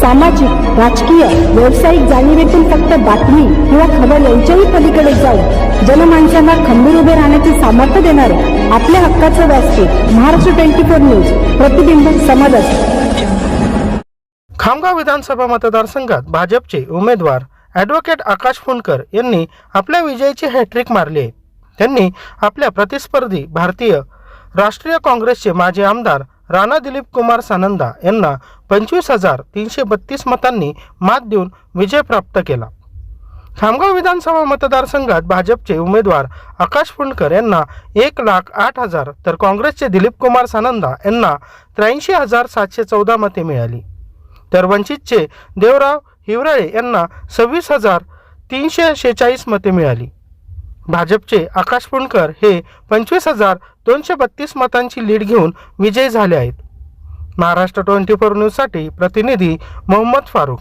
सामाजिक राजकीय व्यावसायिक जाणीवेतून फक्त बातमी किंवा खबर यांच्याही पलीकडे जाऊन जनमानसांना खंबीर उभे राहण्याचे सामर्थ्य देणारे आपल्या हक्काचं व्यासपीठ महाराष्ट्र ट्वेंटी फोर न्यूज प्रतिबिंब समाजात खामगाव विधानसभा मतदारसंघात भाजपचे उमेदवार ॲडव्होकेट आकाश फुंडकर यांनी आपल्या विजयाची हॅट्रिक मारली आहे. त्यांनी आपल्या प्रतिस्पर्धी भारतीय राष्ट्रीय काँग्रेसचे माजी आमदार राणा दिलीप कुमार सानंदा यांना पंचवीस हजार तीनशे बत्तीस मतांनी मात देऊन विजय प्राप्त केला. खामगाव विधानसभा मतदारसंघात भाजपचे उमेदवार आकाश फुंडकर यांना एक लाख आठ हजार तर काँग्रेसचे दिलीप कुमार सानंदा यांना त्र्याऐंशी हजार सातशे चौदा मते मिळाली. तर वंचितचे देवराव हिवराळे यांना सव्वीस हजार तीनशे शेहेचाळीस मते मिळाली. भाजपचे आकाश पुणकर हे पंचवीस हजार दोनशे बत्तीस मतांची लीड घेऊन विजयी झाले आहेत. महाराष्ट्र ट्वेंटी फोर न्यूजसाठी प्रतिनिधी मोहम्मद फारूक